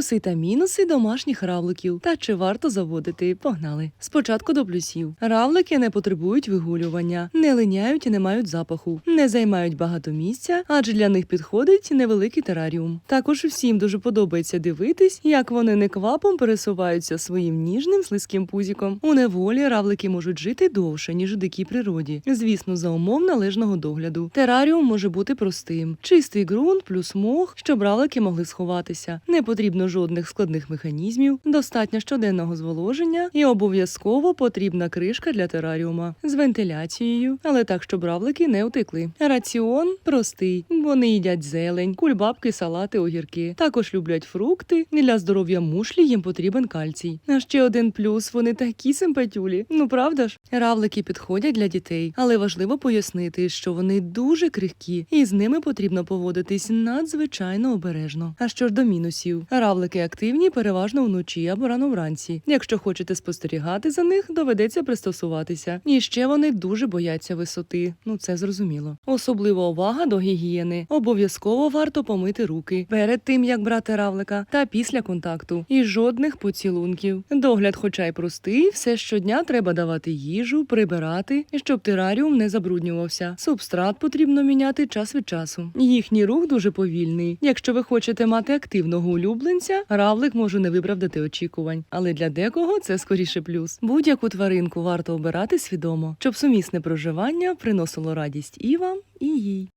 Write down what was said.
Плюси та мінуси домашніх равликів. Та чи варто заводити? Погнали. Спочатку до плюсів. Равлики не потребують вигулювання, не линяють і не мають запаху, не займають багато місця, адже для них підходить невеликий тераріум. Також всім дуже подобається дивитись, як вони неквапом пересуваються своїм ніжним слизьким пузіком. У неволі равлики можуть жити довше, ніж у дикій природі. Звісно, за умов належного догляду. Тераріум може бути простим: чистий ґрунт плюс мох, щоб равлики могли сховатися. Не потрібно жодних складних механізмів, достатньо щоденного зволоження і обов'язково потрібна кришка для тераріума з вентиляцією, але так, щоб равлики не утекли. Раціон простий. Вони їдять зелень, кульбабки, салати, огірки. Також люблять фрукти. І Для здоров'я мушлі їм потрібен кальцій. А ще один плюс вони такі симпатюлі. Ну правда ж? Равлики підходять для дітей, але важливо пояснити, що вони дуже крихкі, і з ними потрібно поводитись надзвичайно обережно. А що ж до мінусів? Равлики активні переважно вночі або рано вранці. Якщо хочете спостерігати за них, доведеться пристосуватися. І ще вони дуже бояться висоти. Ну це зрозуміло. Особлива увага до гігієни. Обов'язково варто помити руки перед тим, як брати равлика, та після контакту. І жодних поцілунків. Догляд, хоча й простий, все щодня треба давати їжу, прибирати, щоб тераріум не забруднювався. Субстрат потрібно міняти час від часу. Їхній рух дуже повільний. Якщо ви хочете мати активного улюбленця, равлик може не виправдати очікувань, але для декого це скоріше плюс. Будь-яку тваринку варто обирати свідомо, щоб сумісне проживання приносило радість і вам, і їй.